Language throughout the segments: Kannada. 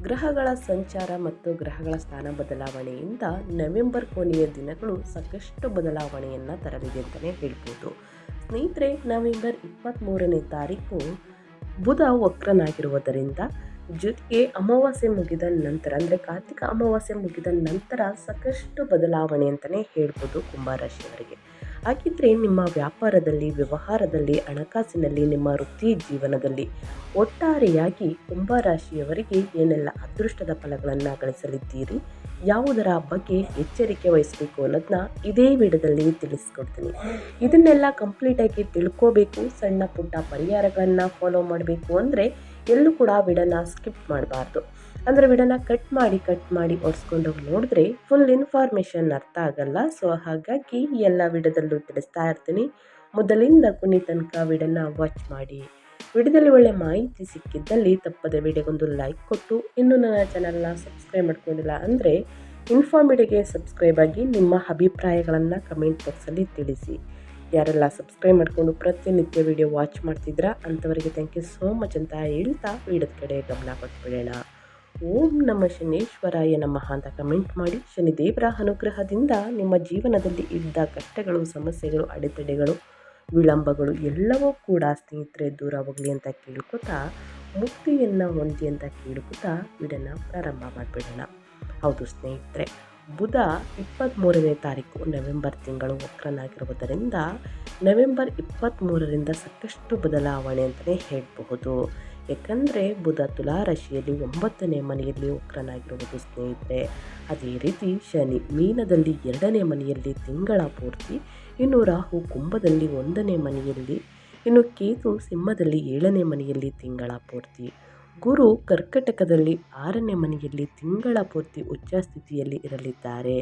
ಗ್ರಹಗಳ ಸಂಚಾರ ಮತ್ತು ಗ್ರಹಗಳ ಸ್ಥಾನ ಬದಲಾವಣೆಯಿಂದ ನವೆಂಬರ್ ಕೊನೆಯ ದಿನಗಳು ಸಾಕಷ್ಟು ಬದಲಾವಣೆಯನ್ನು ತರಲಿದೆ ಅಂತಲೇ ಹೇಳ್ಬೋದು. ಸ್ನೇಹಿತರೆ, ನವೆಂಬರ್ ಇಪ್ಪತ್ತ್ಮೂರನೇ ತಾರೀಕು ಬುಧ ವಕ್ರನಾಗಿರುವುದರಿಂದ ಜೊತೆಗೆ ಅಮಾವಾಸ್ಯೆ ಮುಗಿದ ನಂತರ, ಅಂದರೆ ಕಾರ್ತಿಕ ಅಮಾವಾಸ್ಯೆ ಮುಗಿದ ನಂತರ ಸಾಕಷ್ಟು ಬದಲಾವಣೆ ಅಂತಲೇ ಹೇಳ್ಬೋದು ಕುಂಭರಾಶಿಯವರಿಗೆ ಹಾಗಿದ್ರೆ ನಿಮ್ಮ ವ್ಯಾಪಾರದಲ್ಲಿ, ವ್ಯವಹಾರದಲ್ಲಿ, ಹಣಕಾಸಿನಲ್ಲಿ, ನಿಮ್ಮ ವೃತ್ತಿ ಜೀವನದಲ್ಲಿ ಒಟ್ಟಾರೆಯಾಗಿ ಕುಂಭರಾಶಿಯವರಿಗೆ ಏನೆಲ್ಲ ಅದೃಷ್ಟದ ಫಲಗಳನ್ನು ಗಳಿಸಲಿದ್ದೀರಿ, ಯಾವುದರ ಬಗ್ಗೆ ಎಚ್ಚರಿಕೆ ವಹಿಸಬೇಕು ಅನ್ನೋದನ್ನ ಇದೇ ವಿಡದಲ್ಲಿ ತಿಳಿಸ್ಕೊಡ್ತೀನಿ. ಇದನ್ನೆಲ್ಲ ಕಂಪ್ಲೀಟಾಗಿ ತಿಳ್ಕೋಬೇಕು, ಸಣ್ಣ ಪುಟ್ಟ ಪರಿಹಾರಗಳನ್ನು ಫಾಲೋ ಮಾಡಬೇಕು ಅಂದರೆ ಎಲ್ಲೂ ಕೂಡ ವಿಡನ್ನು ಸ್ಕಿಪ್ ಮಾಡಬಾರ್ದು. ಅಂದರೆ ವಿಡನ್ನ ಕಟ್ ಮಾಡಿ ಕಟ್ ಮಾಡಿ ಓಡಿಸ್ಕೊಂಡು ಹೋಗಿ ನೋಡಿದ್ರೆ ಫುಲ್ ಇನ್ಫಾರ್ಮೇಷನ್ ಅರ್ಥ ಆಗಲ್ಲ. ಸೊ ಹಾಗಾಗಿ ಎಲ್ಲ ವಿಡದಲ್ಲೂ ತಿಳಿಸ್ತಾ ಇರ್ತೀನಿ. ಮೊದಲಿಂದ ಕೊನೆ ತನಕ ವಿಡನ್ನ ವಾಚ್ ಮಾಡಿ. ವಿಡಿಯೋದಲ್ಲಿ ಒಳ್ಳೆ ಮಾಹಿತಿ ಸಿಕ್ಕಿದ್ದಲ್ಲಿ ತಪ್ಪದೆ ವಿಡಿಯೋಗೊಂದು ಲೈಕ್ ಕೊಟ್ಟು, ಇನ್ನೂ ನನ್ನ ಚಾನಲ್ನ ಸಬ್ಸ್ಕ್ರೈಬ್ ಮಾಡ್ಕೊಂಡಿಲ್ಲ ಅಂದರೆ ಇನ್ಫಾರ್ಮಿಡಿಗೆ ಸಬ್ಸ್ಕ್ರೈಬ್ ಆಗಿ ನಿಮ್ಮ ಅಭಿಪ್ರಾಯಗಳನ್ನು ಕಮೆಂಟ್ ಬಾಕ್ಸಲ್ಲಿ ತಿಳಿಸಿ. ಯಾರೆಲ್ಲ ಸಬ್ಸ್ಕ್ರೈಬ್ ಮಾಡಿಕೊಂಡು ಪ್ರತಿನಿತ್ಯ ವಿಡಿಯೋ ವಾಚ್ ಮಾಡ್ತಿದ್ರಾ, ಅಂಥವರಿಗೆ ಥ್ಯಾಂಕ್ ಯು ಸೋ ಮಚ್ ಅಂತ ಹೇಳ್ತಾ ವಿಡಿಯೋದ ಕಡೆ ಗಮನ ಕೊಟ್ಬಿಡೋಣ. ಓಂ ನಮ್ಮ ಶನೇಶ್ವರಾಯ ನಮಃ ಅಂತ ಕಮೆಂಟ್ ಮಾಡಿ. ಶನಿದೇವರ ಅನುಗ್ರಹದಿಂದ ನಿಮ್ಮ ಜೀವನದಲ್ಲಿ ಇದ್ದ ಕಷ್ಟಗಳು, ಸಮಸ್ಯೆಗಳು, ಅಡೆತಡೆಗಳು, ವಿಳಂಬಗಳು ಎಲ್ಲವೂ ಕೂಡ ಸ್ನೇಹಿತರೆ ದೂರ ಹೋಗಲಿ ಅಂತ ಕೇಳ್ಕೊತಾ ಮುಕ್ತಿಯನ್ನು ಹೊಂದಿ ಅಂತ ಕೇಳ್ಕೊತಾ ಇದನ್ನು ಪ್ರಾರಂಭ ಮಾಡಿಬಿಡೋಣ. ಹೌದು ಸ್ನೇಹಿತರೆ, ಬುಧ ಇಪ್ಪತ್ತ್ಮೂರನೇ ತಾರೀಕು ನವೆಂಬರ್ ತಿಂಗಳು ವಕ್ರನಾಗಿರುವುದರಿಂದ ನವೆಂಬರ್ ಇಪ್ಪತ್ತ್ಮೂರರಿಂದ ಸಾಕಷ್ಟು ಬದಲಾವಣೆ ಅಂತಲೇ ಹೇಳಬಹುದು. ಯಾಕಂದರೆ ಬುಧ ತುಲಾ ರಾಶಿಯಲ್ಲಿ ಒಂಬತ್ತನೇ ಮನೆಯಲ್ಲಿ ವಕ್ರನಾಗಿರುವುದು ಸ್ನೇಹಿತರೆ. ಅದೇ ರೀತಿ ಶನಿ ಮೀನದಲ್ಲಿ ಎರಡನೇ ಮನೆಯಲ್ಲಿ ತಿಂಗಳ ಪೂರ್ತಿ, ಇನ್ನು ರಾಹು ಕುಂಭದಲ್ಲಿ ಒಂದನೇ ಮನೆಯಲ್ಲಿ, ಇನ್ನು ಕೇತು ಸಿಂಹದಲ್ಲಿ ಏಳನೇ ಮನೆಯಲ್ಲಿ ತಿಂಗಳ ಪೂರ್ತಿ. ಗುರು ಕರ್ಕಟಕದಲ್ಲಿ ಆರನೇ ಮನೆಯಲ್ಲಿ ತಿಂಗಳ ಪೂರ್ತಿ ಉಚ್ಚ ಸ್ಥಿತಿಯಲ್ಲಿ ಇರಲಿದ್ದಾರೆ.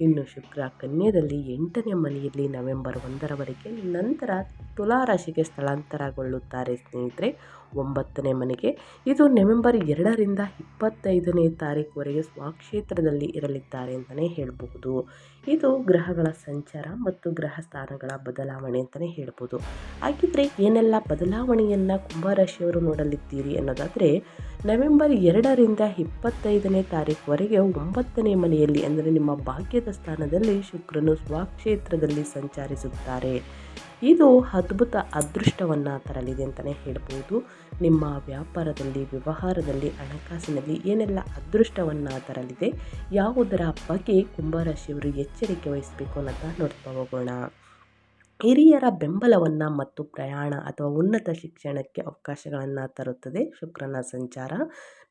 ಇನ್ನು ಶುಕ್ರ ಕನ್ಯದಲ್ಲಿ ಎಂಟನೇ ಮನೆಯಲ್ಲಿ ನವೆಂಬರ್ ಒಂದರವರೆಗೆ ನಂತರ ತುಲಾರಾಶಿಗೆ ಸ್ಥಳಾಂತರಗೊಳ್ಳುತ್ತಾರೆ ಸ್ನೇಹಿತರೆ. ಒಂಬತ್ತನೇ ಮನೆಗೆ. ಇದು ನವೆಂಬರ್ ಎರಡರಿಂದ ಇಪ್ಪತ್ತೈದನೇ ತಾರೀಕುವರೆಗೆ ಸ್ವಕ್ಷೇತ್ರದಲ್ಲಿ ಇರಲಿದ್ದಾರೆ ಅಂತಲೇ ಹೇಳಬಹುದು. ಇದು ಗ್ರಹಗಳ ಸಂಚಾರ ಮತ್ತು ಗ್ರಹ ಸ್ಥಾನಗಳ ಬದಲಾವಣೆ ಅಂತಲೇ ಹೇಳ್ಬೋದು ಹಾಗಿದ್ರೆ ಏನೆಲ್ಲ ಬದಲಾವಣೆಯನ್ನು ಕುಂಭರಾಶಿಯವರು ನೋಡಲಿದ್ದೀರಿ ಅನ್ನೋದಾದರೆ, ನವೆಂಬರ್ ಎರಡರಿಂದ ಇಪ್ಪತ್ತೈದನೇ ತಾರೀಕುವರೆಗೆ ಒಂಬತ್ತನೇ ಮನೆಯಲ್ಲಿ ಅಂದರೆ ನಿಮ್ಮ ಭಾಗ್ಯದ ಸ್ಥಾನದಲ್ಲಿ ಶುಕ್ರನು ಸ್ವಕ್ಷೇತ್ರದಲ್ಲಿ ಸಂಚರಿಸುತ್ತಾರೆ. ಇದು ಅದ್ಭುತ ಅದೃಷ್ಟವನ್ನು ತರಲಿದೆ ಅಂತಲೇ ಹೇಳ್ಬೋದು. ನಿಮ್ಮ ವ್ಯಾಪಾರದಲ್ಲಿ, ವ್ಯವಹಾರದಲ್ಲಿ, ಹಣಕಾಸಿನಲ್ಲಿ ಏನೆಲ್ಲ ಅದೃಷ್ಟವನ್ನು ತರಲಿದೆ, ಯಾವುದರ ಬಗ್ಗೆ ಕುಂಭರಾಶಿಯವರು ಎಚ್ಚರಿಕೆ ವಹಿಸಬೇಕು ಅನ್ನೋದನ್ನ ನೋಡ್ತಾ ಹೋಗೋಣ. ಹಿರಿಯರ ಬೆಂಬಲವನ್ನು ಮತ್ತು ಪ್ರಯಾಣ ಅಥವಾ ಉನ್ನತ ಶಿಕ್ಷಣಕ್ಕೆ ಅವಕಾಶಗಳನ್ನು ತರುತ್ತದೆ. ಶುಕ್ರನ ಸಂಚಾರ.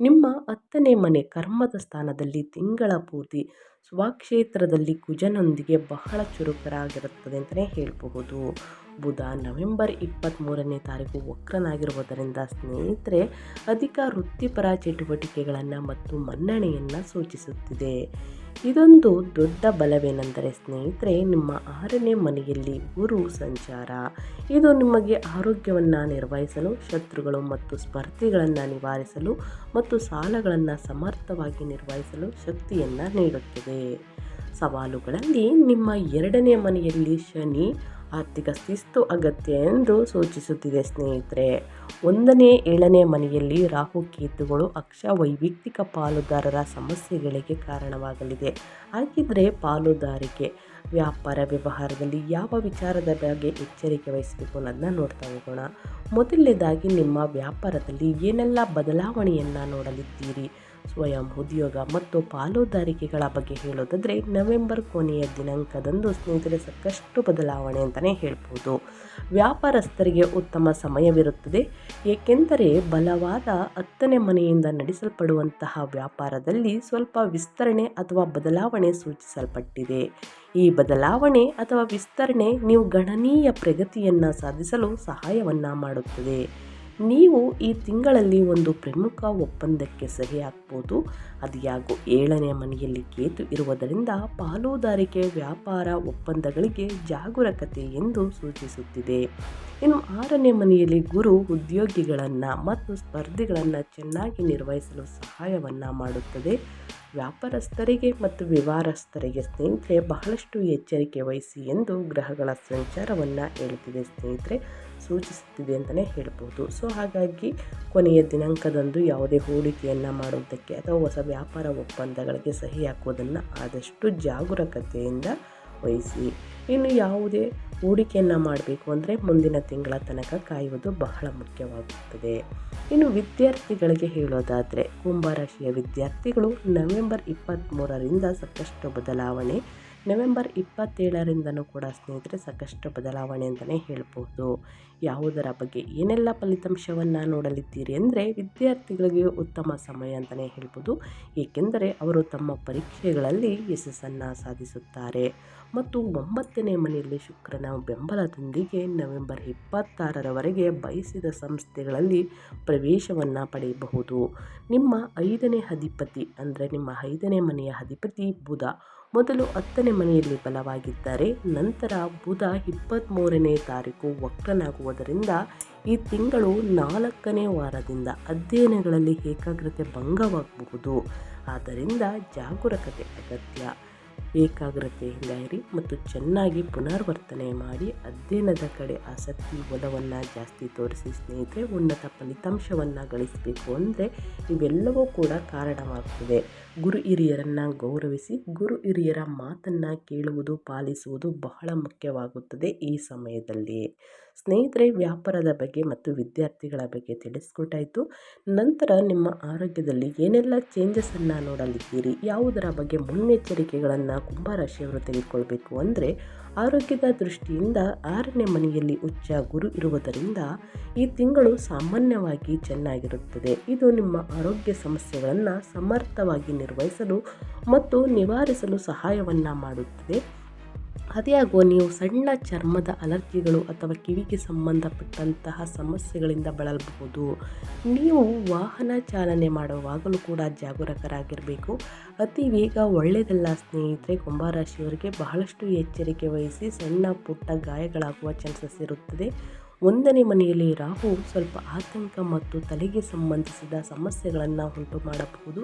ನಿಮ್ಮ ಹತ್ತನೇ ಮನೆ ಕರ್ಮದ ಸ್ಥಾನದಲ್ಲಿ ತಿಂಗಳ ಪೂರ್ತಿ ಸ್ವಕ್ಷೇತ್ರದಲ್ಲಿ ಕುಜನೊಂದಿಗೆ ಬಹಳ ಚುರುಕರಾಗಿರುತ್ತದೆ ಅಂತಲೇ ಹೇಳಬಹುದು. ಬುಧ ನವೆಂಬರ್ ಇಪ್ಪತ್ತ್ಮೂರನೇ ತಾರೀಕು ವಕ್ರನಾಗಿರುವುದರಿಂದ ಸ್ನೇಹಿತರೆ ಅಧಿಕ ವೃತ್ತಿಪರ ಚಟುವಟಿಕೆಗಳನ್ನು ಮತ್ತು ಮನ್ನಣೆಯನ್ನು ಸೂಚಿಸುತ್ತಿದೆ. ಇದೊಂದು ದೊಡ್ಡ ಬಲವೇನೆಂದರೆ ಸ್ನೇಹಿತರೆ, ನಿಮ್ಮ ಆರನೇ ಮನೆಯಲ್ಲಿ ಗುರು ಸಂಚಾರ. ಇದು ನಿಮಗೆ ಆರೋಗ್ಯವನ್ನು ನಿರ್ವಹಿಸಲು, ಶತ್ರುಗಳು ಮತ್ತು ಸ್ಪರ್ಧಿಗಳನ್ನು ನಿವಾರಿಸಲು ಮತ್ತು ಸಾಲಗಳನ್ನು ಸಮರ್ಥವಾಗಿ ನಿರ್ವಹಿಸಲು ಶಕ್ತಿಯನ್ನು ನೀಡುತ್ತದೆ. ಸವಾಲುಗಳಲ್ಲಿ ನಿಮ್ಮ ಎರಡನೇ ಮನೆಯಲ್ಲಿ ಶನಿ ಆರ್ಥಿಕ ಶಿಸ್ತು ಅಗತ್ಯ ಎಂದು ಸೂಚಿಸುತ್ತಿದೆ ಸ್ನೇಹಿತರೆ. ಒಂದನೇ, ಏಳನೇ ಮನೆಯಲ್ಲಿ ರಾಹು, ಕೇತುಗಳು, ಅಕ್ಷ ವೈಯಕ್ತಿಕ ಪಾಲುದಾರರ ಸಮಸ್ಯೆಗಳಿಗೆ ಕಾರಣವಾಗಲಿದೆ. ಹಾಗಿದ್ರೆ ಪಾಲುದಾರಿಕೆ ವ್ಯಾಪಾರ ವ್ಯವಹಾರದಲ್ಲಿ ಯಾವ ವಿಚಾರದ ಬಗ್ಗೆ ಎಚ್ಚರಿಕೆ ವಹಿಸಬೇಕು ಅನ್ನೋದನ್ನ ನೋಡ್ತಾ ಹೋಗೋಣ. ಮೊದಲನೇದಾಗಿ ನಿಮ್ಮ ವ್ಯಾಪಾರದಲ್ಲಿ ಏನೆಲ್ಲ ಬದಲಾವಣೆಯನ್ನು ನೋಡಲಿದ್ದೀರಿ? ಸ್ವಯಂ ಉದ್ಯೋಗ ಮತ್ತು ಪಾಲುದಾರಿಕೆಗಳ ಬಗ್ಗೆ ಹೇಳೋದಾದರೆ ನವೆಂಬರ್ ಕೊನೆಯ ದಿನಾಂಕದಂದು ಸ್ನೇಹಿತರೆ ಸಾಕಷ್ಟು ಬದಲಾವಣೆ ಅಂತಲೇ ಹೇಳ್ಬೋದು. ವ್ಯಾಪಾರಸ್ಥರಿಗೆ ಉತ್ತಮ ಸಮಯವಿರುತ್ತದೆ. ಏಕೆಂದರೆ ಬಲವಾದ ಹತ್ತನೇ ಮನೆಯಿಂದ ನಡೆಸಲ್ಪಡುವಂತಹ ವ್ಯಾಪಾರದಲ್ಲಿ ಸ್ವಲ್ಪ ವಿಸ್ತರಣೆ ಅಥವಾ ಬದಲಾವಣೆ ಸೂಚಿಸಲ್ಪಟ್ಟಿದೆ. ಈ ಬದಲಾವಣೆ ಅಥವಾ ವಿಸ್ತರಣೆ ನೀವು ಗಣನೀಯ ಪ್ರಗತಿಯನ್ನು ಸಾಧಿಸಲು ಸಹಾಯವನ್ನು ಮಾಡುತ್ತದೆ. ನೀವು ಈ ತಿಂಗಳಲ್ಲಿ ಒಂದು ಪ್ರಮುಖ ಒಪ್ಪಂದಕ್ಕೆ ಸಹಿ ಹಾಕ್ಬೋದು ಅದು ಯಾಗೋ ಏಳನೇ ಮನೆಯಲ್ಲಿ ಕೇತು ಇರುವುದರಿಂದ ಪಾಲುದಾರಿಕೆ ವ್ಯಾಪಾರ ಒಪ್ಪಂದಗಳಿಗೆ ಜಾಗರೂಕತೆ ಎಂದು ಸೂಚಿಸುತ್ತಿದೆ. ಇನ್ನು ಆರನೇ ಮನೆಯಲ್ಲಿ ಗುರು ಉದ್ಯೋಗಿಗಳನ್ನು ಮತ್ತು ಸ್ಪರ್ಧಿಗಳನ್ನು ಚೆನ್ನಾಗಿ ನಿರ್ವಹಿಸಲು ಸಹಾಯವನ್ನು ಮಾಡುತ್ತದೆ. ವ್ಯಾಪಾರಸ್ಥರಿಗೆ ಮತ್ತು ವ್ಯವಹಾರಸ್ಥರಿಗೆ ಸ್ನೇಹಿತರೆ ಬಹಳಷ್ಟು ಎಚ್ಚರಿಕೆ ವಹಿಸಿ ಎಂದು ಗ್ರಹಗಳ ಸಂಚಾರವನ್ನು ಹೇಳುತ್ತಿದೆ ಸ್ನೇಹಿತರೆ. ಸೂಚಿಸುತ್ತಿದೆ ಅಂತಲೇ ಹೇಳ್ಬೋದು. ಸೊ ಹಾಗಾಗಿ ಕೊನೆಯ ದಿನಾಂಕದಂದು ಯಾವುದೇ ಹೂಡಿಕೆಯನ್ನು ಮಾಡುವುದಕ್ಕೆ ಅಥವಾ ಹೊಸ ವ್ಯಾಪಾರ ಒಪ್ಪಂದಗಳಿಗೆ ಸಹಿ ಹಾಕುವುದನ್ನು ಆದಷ್ಟು ಜಾಗರೂಕತೆಯಿಂದ ವಹಿಸಿ. ಇನ್ನು ಯಾವುದೇ ಹೂಡಿಕೆಯನ್ನು ಮಾಡಬೇಕು ಅಂದರೆ ಮುಂದಿನ ತಿಂಗಳ ತನಕ ಕಾಯುವುದು ಬಹಳ ಮುಖ್ಯವಾಗುತ್ತದೆ. ಇನ್ನು ವಿದ್ಯಾರ್ಥಿಗಳಿಗೆ ಹೇಳೋದಾದರೆ ಕುಂಭರಾಶಿಯ ವಿದ್ಯಾರ್ಥಿಗಳು ನವೆಂಬರ್ ಇಪ್ಪತ್ತ್ಮೂರರಿಂದ ಸಾಕಷ್ಟು ಬದಲಾವಣೆ ನವೆಂಬರ್ ಇಪ್ಪತ್ತೇಳರಿಂದನೂ ಕೂಡ ಸ್ನೇಹಿತರೆ ಸಾಕಷ್ಟು ಬದಲಾವಣೆ ಅಂತಲೇ ಹೇಳ್ಬೋದು. ಯಾವುದರ ಬಗ್ಗೆ ಏನೆಲ್ಲ ಫಲಿತಾಂಶವನ್ನು ನೋಡಲಿದ್ದೀರಿ ಅಂದರೆ ವಿದ್ಯಾರ್ಥಿಗಳಿಗೆ ಉತ್ತಮ ಸಮಯ ಅಂತಲೇ ಹೇಳ್ಬೋದು. ಏಕೆಂದರೆ ಅವರು ತಮ್ಮ ಪರೀಕ್ಷೆಗಳಲ್ಲಿ ಯಶಸ್ಸನ್ನು ಸಾಧಿಸುತ್ತಾರೆ. ಮತ್ತು ಒಂಬತ್ತನೇ ಮನೆಯಲ್ಲಿ ಶುಕ್ರನ ಬೆಂಬಲದೊಂದಿಗೆ ನವೆಂಬರ್ ಇಪ್ಪತ್ತಾರರವರೆಗೆ ಬಯಸಿದ ಸಂಸ್ಥೆಗಳಲ್ಲಿ ಪ್ರವೇಶವನ್ನು ಪಡೆಯಬಹುದು. ನಿಮ್ಮ ಐದನೇ ಅಧಿಪತಿ ಅಂದರೆ ನಿಮ್ಮ ಐದನೇ ಮನೆಯ ಅಧಿಪತಿ ಬುಧ ಮೊದಲು ಹತ್ತನೇ ಮನೆಯಲ್ಲಿ ಬಲವಾಗಿದ್ದರೆ. ನಂತರ ಬುಧ ಇಪ್ಪತ್ತ್ಮೂರನೇ ತಾರೀಕು ವಕ್ರನಾಗುವುದರಿಂದ ಈ ತಿಂಗಳು ನಾಲ್ಕನೇ ವಾರದಿಂದ ಅಧ್ಯಯನಗಳಲ್ಲಿ ಏಕಾಗ್ರತೆ ಭಂಗವಾಗಬಹುದು. ಆದ್ದರಿಂದ ಜಾಗರೂಕತೆ ಅಗತ್ಯ. ಏಕಾಗ್ರತೆಯಿಂದ ಇರಿ ಮತ್ತು ಚೆನ್ನಾಗಿ ಪುನರ್ವರ್ತನೆ ಮಾಡಿ ಅಧ್ಯಯನದ ಕಡೆ ಆಸಕ್ತಿ, ಒಲವನ್ನು ಜಾಸ್ತಿ ತೋರಿಸಿ ಸ್ನೇಹಿತರೆ, ಉನ್ನತ ಫಲಿತಾಂಶವನ್ನು ಗಳಿಸಬೇಕು ಅಂದರೆ ಇವೆಲ್ಲವೂ ಕೂಡ ಕಾರಣವಾಗ್ತದೆ. ಗುರು ಹಿರಿಯರನ್ನು ಗೌರವಿಸಿ, ಗುರು ಹಿರಿಯರ ಮಾತನ್ನು ಕೇಳುವುದು, ಪಾಲಿಸುವುದು ಬಹಳ ಮುಖ್ಯವಾಗುತ್ತದೆ ಈ ಸಮಯದಲ್ಲಿ. ಸ್ನೇಹಿತರೆ, ವ್ಯಾಪಾರದ ಬಗ್ಗೆ ಮತ್ತು ವಿದ್ಯಾರ್ಥಿಗಳ ಬಗ್ಗೆ ತಿಳಿಸ್ಕೊಟ್ಟಾಯಿತು. ನಂತರ ನಿಮ್ಮ ಆರೋಗ್ಯದಲ್ಲಿ ಏನೆಲ್ಲ ಚೇಂಜಸನ್ನು ನೋಡಲಿದ್ದೀರಿ? ಯಾವುದರ ಬಗ್ಗೆ ಮುನ್ನೆಚ್ಚರಿಕೆಗಳನ್ನು ಕುಂಭರಾಶಿಯವರು ತೆಗೆದುಕೊಳ್ಬೇಕು ಅಂದರೆ, ಆರೋಗ್ಯದ ದೃಷ್ಟಿಯಿಂದ ಆರನೇ ಮನೆಯಲ್ಲಿ ಉಚ್ಚ ಗುರು ಇರುವುದರಿಂದ ಈ ತಿಂಗಳು ಸಾಮಾನ್ಯವಾಗಿ ಚೆನ್ನಾಗಿರುತ್ತದೆ. ಇದು ನಿಮ್ಮ ಆರೋಗ್ಯ ಸಮಸ್ಯೆಗಳನ್ನು ಸಮರ್ಥವಾಗಿ ನಿರ್ವಹಿಸಲು ಮತ್ತು ನಿವಾರಿಸಲು ಸಹಾಯವನ್ನು ಮಾಡುತ್ತದೆ. ಅದ್ಯಾಗೋ ನೀವು ಸಣ್ಣ ಚರ್ಮದ ಅಲರ್ಜಿಗಳು ಅಥವಾ ಕಿವಿಗೆ ಸಂಬಂಧಪಟ್ಟಂತಹ ಸಮಸ್ಯೆಗಳಿಂದ ಬಳಲಬಹುದು. ನೀವು ವಾಹನ ಚಾಲನೆ ಮಾಡುವಾಗಲೂ ಕೂಡ ಜಾಗರೂಕರಾಗಿರಬೇಕು. ಅತಿ ವೇಗ ಒಳ್ಳೆಯದಲ್ಲ ಸ್ನೇಹಿತರೆ, ಕುಂಭರಾಶಿಯವರಿಗೆ ಬಹಳಷ್ಟು ಎಚ್ಚರಿಕೆ ವಹಿಸಿ ಸಣ್ಣ ಪುಟ್ಟ ಗಾಯಗಳಾಗುವ ಚಾನ್ಸಸ್ ಇರುತ್ತದೆ. ಒಂದನೇ ಮನೆಯಲ್ಲಿ ರಾಹು ಸ್ವಲ್ಪ ಆತಂಕ ಮತ್ತು ತಲೆಗೆ ಸಂಬಂಧಿಸಿದ ಸಮಸ್ಯೆಗಳನ್ನು ಉಂಟು ಮಾಡಬಹುದು.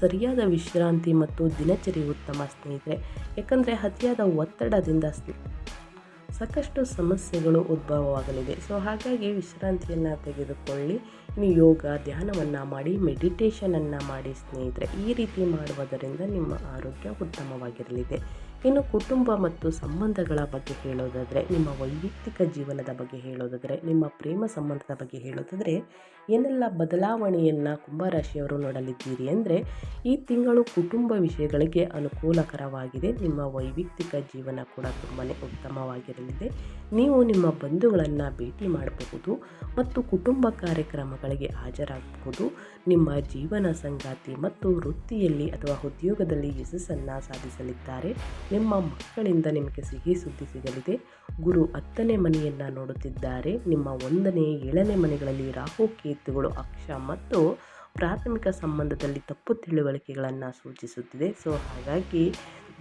ಸರಿಯಾದ ವಿಶ್ರಾಂತಿ ಮತ್ತು ದಿನಚರಿ ಉತ್ತಮ ಸ್ನೇಹಿತರೆ, ಯಾಕಂದರೆ ಅತಿಯಾದ ಒತ್ತಡದಿಂದ ಸಾಕಷ್ಟು ಸಮಸ್ಯೆಗಳು ಉದ್ಭವವಾಗಲಿದೆ. ಸೊ ಹಾಗಾಗಿ ವಿಶ್ರಾಂತಿಯನ್ನು ತೆಗೆದುಕೊಳ್ಳಿ. ನೀವು ಯೋಗ, ಧ್ಯಾನವನ್ನು ಮಾಡಿ ಮೆಡಿಟೇಷನನ್ನು ಮಾಡಿ ಸ್ನೇಹಿತರೆ. ಈ ರೀತಿ ಮಾಡುವುದರಿಂದ ನಿಮ್ಮ ಆರೋಗ್ಯ ಉತ್ತಮವಾಗಿರಲಿದೆ. ಇನ್ನು ಕುಟುಂಬ ಮತ್ತು ಸಂಬಂಧಗಳ ಬಗ್ಗೆ ಹೇಳೋದಾದರೆ, ನಿಮ್ಮ ವೈಯಕ್ತಿಕ ಜೀವನದ ಬಗ್ಗೆ ಹೇಳೋದಾದರೆ, ನಿಮ್ಮ ಪ್ರೇಮ ಸಂಬಂಧದ ಬಗ್ಗೆ ಹೇಳೋದಾದರೆ, ಏನೆಲ್ಲ ಬದಲಾವಣೆಯನ್ನು ಕುಂಭರಾಶಿಯವರು ನೋಡಲಿದ್ದೀರಿ ಅಂದರೆ, ಈ ತಿಂಗಳು ಕುಟುಂಬ ವಿಷಯಗಳಿಗೆ ಅನುಕೂಲಕರವಾಗಿದೆ. ನಿಮ್ಮ ವೈಯಕ್ತಿಕ ಜೀವನ ಕೂಡ ತುಂಬಾ ಉತ್ತಮವಾಗಿರಲಿದೆ. ನೀವು ನಿಮ್ಮ ಬಂಧುಗಳನ್ನು ಭೇಟಿ ಮಾಡಬಹುದು ಮತ್ತು ಕುಟುಂಬ ಕಾರ್ಯಕ್ರಮಗಳಿಗೆ ಹಾಜರಾಗಬಹುದು. ನಿಮ್ಮ ಜೀವನ ಸಂಗಾತಿ ಮತ್ತು ವೃತ್ತಿಯಲ್ಲಿ ಅಥವಾ ಉದ್ಯೋಗದಲ್ಲಿ ಯಶಸ್ಸನ್ನು ಸಾಧಿಸಲಿದ್ದಾರೆ. ನಿಮ್ಮ ಮಕ್ಕಳಿಂದ ನಿಮಗೆ ಸಿಹಿ ಸುದ್ದಿ ಸಿಗಲಿದೆ. ಗುರು ಹತ್ತನೇ ಮನೆಯನ್ನು ನೋಡುತ್ತಿದ್ದಾರೆ. ನಿಮ್ಮ ಒಂದನೇ, ಏಳನೇ ಮನೆಗಳಲ್ಲಿ ರಾಹು, ಕೇತುಗಳು, ಅಕ್ಷ ಮತ್ತು ಪ್ರಾಥಮಿಕ ಸಂಬಂಧದಲ್ಲಿ ತಪ್ಪು ತಿಳುವಳಿಕೆಗಳನ್ನು ಸೂಚಿಸುತ್ತಿದೆ. ಸೊ, ಹಾಗಾಗಿ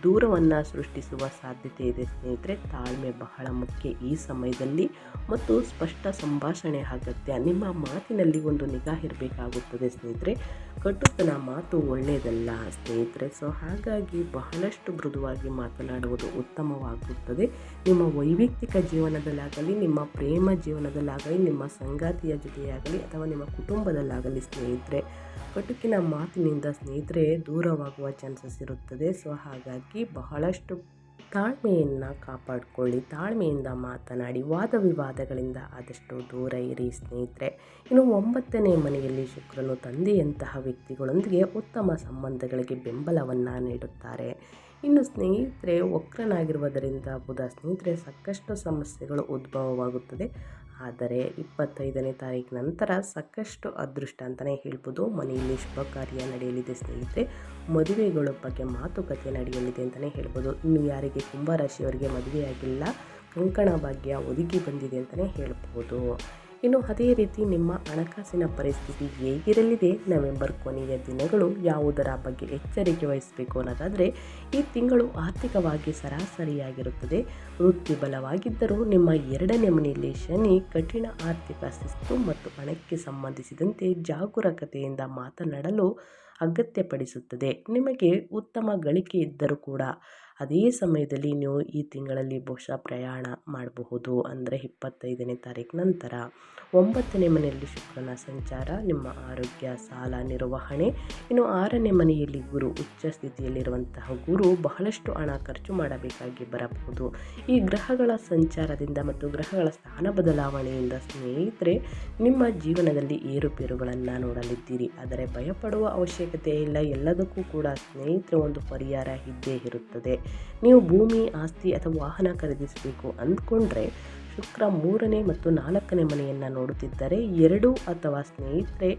ದೂರವನ್ನು ಸೃಷ್ಟಿಸುವ ಸಾಧ್ಯತೆ ಇದೆ ಸ್ನೇಹಿತರೆ. ತಾಳ್ಮೆ ಬಹಳ ಮುಖ್ಯ ಈ ಸಮಯದಲ್ಲಿ ಮತ್ತು ಸ್ಪಷ್ಟ ಸಂಭಾಷಣೆ ಅಗತ್ಯ. ನಿಮ್ಮ ಮಾತಿನಲ್ಲಿ ಒಂದು ನಿಗಾ ಇರಬೇಕಾಗುತ್ತದೆ ಸ್ನೇಹಿತರೆ. ಕಟುತನ ಮಾತು ಒಳ್ಳೆಯದಲ್ಲ. ಸ್ನೇಹಿತರೆ ಸೊ ಹಾಗಾಗಿ ಬಹಳಷ್ಟು ಮೃದುವಾಗಿ ಮಾತನಾಡುವುದು ಉತ್ತಮವಾಗುತ್ತದೆ. ನಿಮ್ಮ ವೈಯಕ್ತಿಕ ಜೀವನದಲ್ಲಾಗಲಿ, ನಿಮ್ಮ ಪ್ರೇಮ ಜೀವನದಲ್ಲಾಗಲಿ, ನಿಮ್ಮ ಸಂಗಾತಿಯ ಜೊತೆಯಾಗಲಿ, ಅಥವಾ ನಿಮ್ಮ ಕುಟುಂಬದಲ್ಲಾಗಲಿ ಸ್ನೇಹಿತರೆ, ಕಟುಕಿನ ಮಾತಿನಿಂದ ಸ್ನೇಹಿತರೆ ದೂರವಾಗುವ ಚಾನ್ಸಸ್ ಇರುತ್ತದೆ. ಸೊ ಹಾಗಾಗಿ ಬಹಳಷ್ಟು ತಾಳ್ಮೆಯನ್ನು ಕಾಪಾಡಿಕೊಳ್ಳಿ, ತಾಳ್ಮೆಯಿಂದ ಮಾತನಾಡಿ, ವಾದ ವಿವಾದಗಳಿಂದ ಆದಷ್ಟು ದೂರ ಇರಿ ಸ್ನೇಹಿತರೆ. ಇನ್ನು ಒಂಬತ್ತನೇ ಮನೆಯಲ್ಲಿ ಶುಕ್ರನು ತಂದೆಯಂತಹ ವ್ಯಕ್ತಿಗಳೊಂದಿಗೆ ಉತ್ತಮ ಸಂಬಂಧಗಳಿಗೆ ಬೆಂಬಲವನ್ನು ನೀಡುತ್ತಾರೆ. ಇನ್ನು ಸ್ನೇಹಿತರೆ, ವಕ್ರನಾಗಿರುವುದರಿಂದ ಬುಧ ಸ್ನೇಹಿತರೆ, ಸಾಕಷ್ಟು ಸಮಸ್ಯೆಗಳು ಉದ್ಭವವಾಗುತ್ತದೆ. ಆದರೆ ಇಪ್ಪತ್ತೈದನೇ ತಾರೀಕು ನಂತರ ಸಾಕಷ್ಟು ಅದೃಷ್ಟ ಅಂತಲೇ ಹೇಳ್ಬೋದು. ಮನೆಯಲ್ಲಿ ಶುಭ ಕಾರ್ಯ ನಡೆಯಲಿದೆ ಸ್ನೇಹಿತರೆ. ಮದುವೆಗಳ ಬಗ್ಗೆ ಮಾತುಕತೆ ನಡೆಯಲಿದೆ ಅಂತಲೇ ಹೇಳ್ಬೋದು. ಇನ್ನು ಯಾರಿಗೆ ಕುಂಭರಾಶಿಯವರಿಗೆ ಮದುವೆಯಾಗಿಲ್ಲ, ಕಂಕಣ ಭಾಗ್ಯ ಒದಗಿ ಬಂದಿದೆ ಅಂತಲೇ ಹೇಳ್ಬೋದು. ಇನ್ನು ಅದೇ ರೀತಿ ನಿಮ್ಮ ಹಣಕಾಸಿನ ಪರಿಸ್ಥಿತಿ ಹೇಗಿರಲಿದೆ? ನವೆಂಬರ್ ಕೊನೆಯ ದಿನಗಳು ಯಾವುದರ ಬಗ್ಗೆ ಎಚ್ಚರಿಕೆ ವಹಿಸಬೇಕು ಅನ್ನೋದಾದರೆ, ಈ ತಿಂಗಳು ಆರ್ಥಿಕವಾಗಿ ಸರಾಸರಿಯಾಗಿರುತ್ತದೆ. ವೃತ್ತಿ ಬಲವಾಗಿದ್ದರೂ ನಿಮ್ಮ ಎರಡನೇ ಮನೆಯಲ್ಲಿ ಶನಿ, ಕಠಿಣ ಆರ್ಥಿಕ ಶಿಸ್ತು ಮತ್ತು ಹಣಕ್ಕೆ ಸಂಬಂಧಿಸಿದಂತೆ ಜಾಗರೂಕತೆಯಿಂದ ಮಾತನಾಡಲು ಅಗತ್ಯಪಡಿಸುತ್ತದೆ. ನಿಮಗೆ ಉತ್ತಮ ಗಳಿಕೆ ಇದ್ದರೂ ಕೂಡ ಅದೇ ಸಮಯದಲ್ಲಿ ನೀವು ಈ ತಿಂಗಳಲ್ಲಿ ಬಹುಶಃ ಪ್ರಯಾಣ ಮಾಡಬಹುದು. ಅಂದರೆ ಇಪ್ಪತ್ತೈದನೇ ತಾರೀಕು ನಂತರ ಒಂಬತ್ತನೇ ಮನೆಯಲ್ಲಿ ಶುಕ್ರನ ಸಂಚಾರ, ನಿಮ್ಮ ಆರೋಗ್ಯ, ಸಾಲ, ನಿರ್ವಹಣೆ, ಇನ್ನು ಆರನೇ ಮನೆಯಲ್ಲಿ ಗುರು, ಉಚ್ಚ ಸ್ಥಿತಿಯಲ್ಲಿರುವಂತಹ ಗುರು ಬಹಳಷ್ಟು ಹಣ ಖರ್ಚು ಮಾಡಬೇಕಾಗಿ ಬರಬಹುದು. ಈ ಗ್ರಹಗಳ ಸಂಚಾರದಿಂದ ಮತ್ತು ಗ್ರಹಗಳ ಸ್ಥಾನ ಬದಲಾವಣೆಯಿಂದ ಸ್ನೇಹಿತರೆ, ನಿಮ್ಮ ಜೀವನದಲ್ಲಿ ಏರುಪೇರುಗಳನ್ನು ನೋಡಲಿದ್ದೀರಿ. ಆದರೆ ಭಯಪಡುವ ಅವಶ್ಯಕತೆ ಇಲ್ಲ. ಎಲ್ಲದಕ್ಕೂ ಕೂಡ ಸ್ನೇಹಿತರೆ, ಒಂದು ಪರಿಹಾರ ಇದ್ದೇ ಇರುತ್ತದೆ. ನೀವು ಭೂಮಿ, ಆಸ್ತಿ ಅಥವಾ ವಾಹನ ಖರೀದಿಸಬೇಕು ಅಂದ್ಕೊಂಡ್ರೆ ಶುಕ್ರ ಮೂರನೇ ಮತ್ತು ನಾಲ್ಕನೇ ಮನೆಯನ್ನು ನೋಡುತ್ತಿದ್ದರೆ ಎರಡು ಅಥವಾ ಸ್ನೇಹಿತರೆ,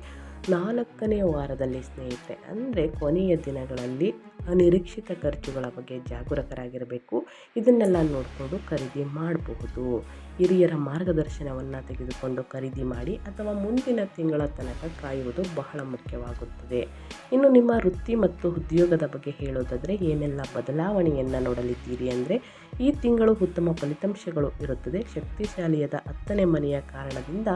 ನಾಲ್ಕನೇ ವಾರದಲ್ಲಿ ಸ್ನೇಹಿತರೆ. ಅಂದರೆ ಕೊನೆಯ ದಿನಗಳಲ್ಲಿ ಅನಿರೀಕ್ಷಿತ ಖರ್ಚುಗಳ ಬಗ್ಗೆ ಜಾಗರೂಕರಾಗಿರಬೇಕು. ಇದನ್ನೆಲ್ಲ ನೋಡಿಕೊಂಡು ಖರೀದಿ ಮಾಡಬಹುದು. ಹಿರಿಯರ ಮಾರ್ಗದರ್ಶನವನ್ನು ತೆಗೆದುಕೊಂಡು ಖರೀದಿ ಮಾಡಿ ಅಥವಾ ಮುಂದಿನ ತಿಂಗಳ ತನಕ ಕಾಯುವುದು ಬಹಳ ಮುಖ್ಯವಾಗುತ್ತದೆ. ಇನ್ನು ನಿಮ್ಮ ವೃತ್ತಿ ಮತ್ತು ಉದ್ಯೋಗದ ಬಗ್ಗೆ ಹೇಳೋದಾದರೆ ಏನೆಲ್ಲ ಬದಲಾವಣೆಯನ್ನು ನೋಡಲಿದ್ದೀರಿ ಅಂದರೆ ಈ ತಿಂಗಳು ಉತ್ತಮ ಫಲಿತಾಂಶಗಳು ಇರುತ್ತದೆ. ಶಕ್ತಿಶಾಲಿಯಾದ ಹತ್ತನೇ ಮನೆಯ ಕಾರಣದಿಂದ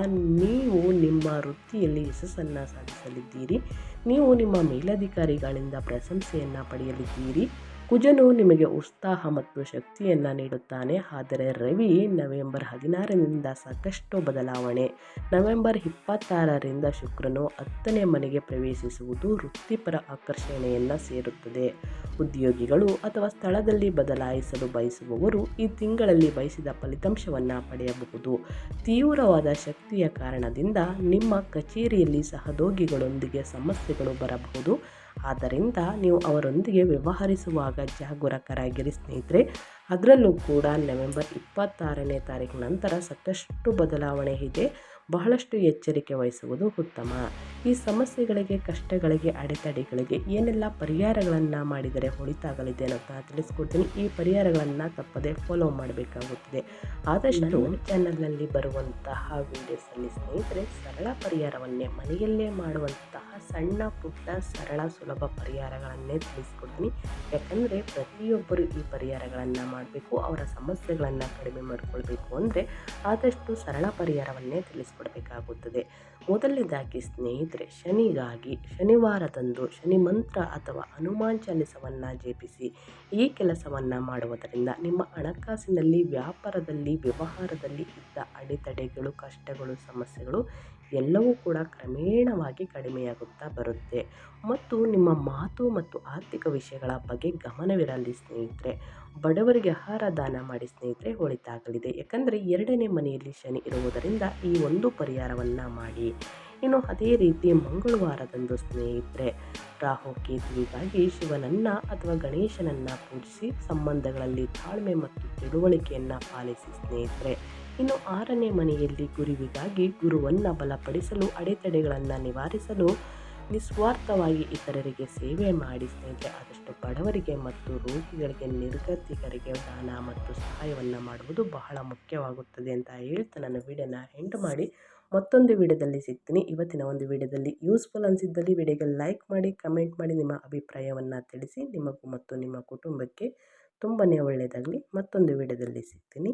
ನೀವು ನಿಮ್ಮ ವೃತ್ತಿಯಲ್ಲಿ ಯಶಸ್ಸನ್ನು ಸಾಧಿಸಲಿದ್ದೀರಿ. ನೀವು ನಿಮ್ಮ ಮೇಲಧಿಕಾರಿಗಳಿಂದ ಪ್ರಶಂಸೆಯನ್ನು ಪಡೆಯಲಿದ್ದೀರಿ. ಕುಜನು ನಿಮಗೆ ಉತ್ಸಾಹ ಮತ್ತು ಶಕ್ತಿಯನ್ನು ನೀಡುತ್ತಾನೆ. ಆದರೆ ರವಿ ನವೆಂಬರ್ ಹದಿನಾರರಿಂದ ಸಾಕಷ್ಟು ಬದಲಾವಣೆ. ನವೆಂಬರ್ ಇಪ್ಪತ್ತಾರರಿಂದ ಶುಕ್ರನು ಹತ್ತನೇ ಮನೆಗೆ ಪ್ರವೇಶಿಸುವುದು ವೃತ್ತಿಪರ ಆಕರ್ಷಣೆಯನ್ನು ಸೇರುತ್ತದೆ. ಉದ್ಯೋಗಿಗಳು ಅಥವಾ ಸ್ಥಳದಲ್ಲಿ ಬದಲಾಯಿಸಲು ಬಯಸುವವರು ಈ ತಿಂಗಳಲ್ಲಿ ಬಯಸಿದ ಫಲಿತಾಂಶವನ್ನು ಪಡೆಯಬಹುದು. ತೀವ್ರವಾದ ಶಕ್ತಿಯ ಕಾರಣದಿಂದ ನಿಮ್ಮ ಕಚೇರಿಯಲ್ಲಿ ಸಹೋದ್ಯೋಗಿಗಳೊಂದಿಗೆ ಸಮಸ್ಯೆಗಳು ಬರಬಹುದು. ಆದ್ದರಿಂದ ನೀವು ಅವರೊಂದಿಗೆ ವ್ಯವಹರಿಸುವಾಗ ಜಾಗರೂಕರಾಗಿರಿ ಸ್ನೇಹಿತರೆ. ಅದರಲ್ಲೂ ಕೂಡ ನವೆಂಬರ್ ಇಪ್ಪತ್ತಾರನೇ ತಾರೀಕು ನಂತರ ಸಾಕಷ್ಟು ಬದಲಾವಣೆ ಇದೆ. ಬಹಳಷ್ಟು ಎಚ್ಚರಿಕೆ ವಹಿಸುವುದು ಉತ್ತಮ. ಈ ಸಮಸ್ಯೆಗಳಿಗೆ ಕಷ್ಟಗಳಿಗೆ ಅಡೆತಡೆಗಳಿಗೆ ಏನೆಲ್ಲ ಪರಿಹಾರಗಳನ್ನು ಮಾಡಿದರೆ ಹೊಳಿತಾಗಲಿದೆ ಅಂತ ತಿಳಿಸ್ಕೊಡ್ತೀನಿ. ಈ ಪರಿಹಾರಗಳನ್ನು ತಪ್ಪದೆ ಫಾಲೋ ಮಾಡಬೇಕಾಗುತ್ತದೆ. ಆದಷ್ಟು ಚಾನಲ್ನಲ್ಲಿ ಬರುವಂತಹ ವೀಡಿಯೋಸಲ್ಲಿ ಸ್ನೇಹಿತರೆ ಸರಳ ಪರಿಹಾರವನ್ನೇ ಮನೆಯಲ್ಲೇ ಮಾಡುವಂತಹ ಸಣ್ಣ ಪುಟ್ಟ ಸರಳ ಸುಲಭ ಪರಿಹಾರಗಳನ್ನೇ ತಿಳಿಸ್ಕೊಡ್ತೀನಿ. ಯಾಕಂದರೆ ಪ್ರತಿಯೊಬ್ಬರು ಈ ಪರಿಹಾರಗಳನ್ನು ಮಾಡಬೇಕು ಅವರ ಸಮಸ್ಯೆಗಳನ್ನು ಕಡಿಮೆ ಮಾಡಿಕೊಳ್ಬೇಕು ಅಂದರೆ ಆದಷ್ಟು ಸರಳ ಪರಿಹಾರವನ್ನೇ ತಿಳಿಸ್ಕೊಡ್ಬೇಕಾಗುತ್ತದೆ ಮೊದಲನೇದಾಗಿ, ಸ್ನೇಹಿತರೆ, ಶನಿಗಾಗಿ ಶನಿವಾರದಂದು ಶನಿ ಮಂತ್ರ ಅಥವಾ ಹನುಮಾನ್ ಚಾಲಿಸವನ್ನು ಜಪಿಸಿ ಈ ಕೆಲಸವನ್ನು ಮಾಡುವುದರಿಂದ ನಿಮ್ಮ ಹಣಕಾಸಿನಲ್ಲಿ ವ್ಯಾಪಾರದಲ್ಲಿ, ವ್ಯವಹಾರದಲ್ಲಿ ಇದ್ದ ಅಡೆತಡೆಗಳು, ಕಷ್ಟಗಳು, ಸಮಸ್ಯೆಗಳು ಎಲ್ಲವೂ ಕೂಡ ಕ್ರಮೇಣವಾಗಿ ಕಡಿಮೆಯಾಗುತ್ತಾ ಬರುತ್ತೆ. ಮತ್ತು ನಿಮ್ಮ ಮಾತು ಮತ್ತು ಆರ್ಥಿಕ ವಿಷಯಗಳ ಬಗ್ಗೆ ಗಮನವಿರಲಿ ಸ್ನೇಹಿತರೆ. ಬಡವರಿಗೆ ಆಹಾರ ದಾನ ಮಾಡಿ ಸ್ನೇಹಿತರೆ, ಒಳಿತಾಗಲಿದೆ. ಯಾಕಂದರೆ ಎರಡನೇ ಮನೆಯಲ್ಲಿ ಶನಿ ಇರುವುದರಿಂದ ಈ ಒಂದು ಪರಿಹಾರವನ್ನು ಮಾಡಿ. ಇನ್ನು ಅದೇ ರೀತಿ ಮಂಗಳವಾರದಂದು ಸ್ನೇಹಿತರೆ, ರಾಹು, ಕೇತುವಿಗಾಗಿ ಶಿವನನ್ನು ಅಥವಾ ಗಣೇಶನನ್ನು ಪೂಜಿಸಿ ಸಂಬಂಧಗಳಲ್ಲಿ ತಾಳ್ಮೆ ಮತ್ತು ತಿಳುವಳಿಕೆಯನ್ನು ಪಾಲಿಸಿ ಸ್ನೇಹಿತರೆ. ಇನ್ನು ಆರನೇ ಮನೆಯಲ್ಲಿ ಗುರುವಿಗಾಗಿ ಗುರುವನ್ನು ಬಲಪಡಿಸಲು, ಅಡೆತಡೆಗಳನ್ನು ನಿವಾರಿಸಲು ನಿಸ್ವಾರ್ಥವಾಗಿ ಇತರರಿಗೆ ಸೇವೆ ಮಾಡಿ ಸ್ನೇಹಿತರೆ, ಆದಷ್ಟು ಬಡವರಿಗೆ ಮತ್ತು ರೋಗಿಗಳಿಗೆ, ನಿರ್ಗತಿಕರಿಗೆ ದಾನ ಮತ್ತು ಸಹಾಯವನ್ನು ಮಾಡುವುದು ಬಹಳ ಮುಖ್ಯವಾಗುತ್ತದೆ ಅಂತ ಹೇಳ್ತಾ ನನ್ನ ವಿಡಿಯೋನ ಎಂಡ್ ಮಾಡಿ. ಮತ್ತೊಂದು ವಿಡಿಯೋದಲ್ಲಿ ಸಿಗ್ತೀನಿ. ಇವತ್ತಿನ ಒಂದು ವಿಡಿಯೋದಲ್ಲಿ ಯೂಸ್ಫುಲ್ ಅನಿಸಿದ್ದಲ್ಲಿ ವಿಡಿಯೋಗೆ ಲೈಕ್ ಮಾಡಿ ಕಮೆಂಟ್ ಮಾಡಿ, ನಿಮ್ಮ ಅಭಿಪ್ರಾಯವನ್ನು ತಿಳಿಸಿ, ನಿಮಗೂ ಮತ್ತು ನಿಮ್ಮ ಕುಟುಂಬಕ್ಕೆ ತುಂಬಾ ಒಳ್ಳೆಯದಾಗಲಿ. ಮತ್ತೊಂದು ವಿಡಿಯೋದಲ್ಲಿ ಸಿಗ್ತೀನಿ.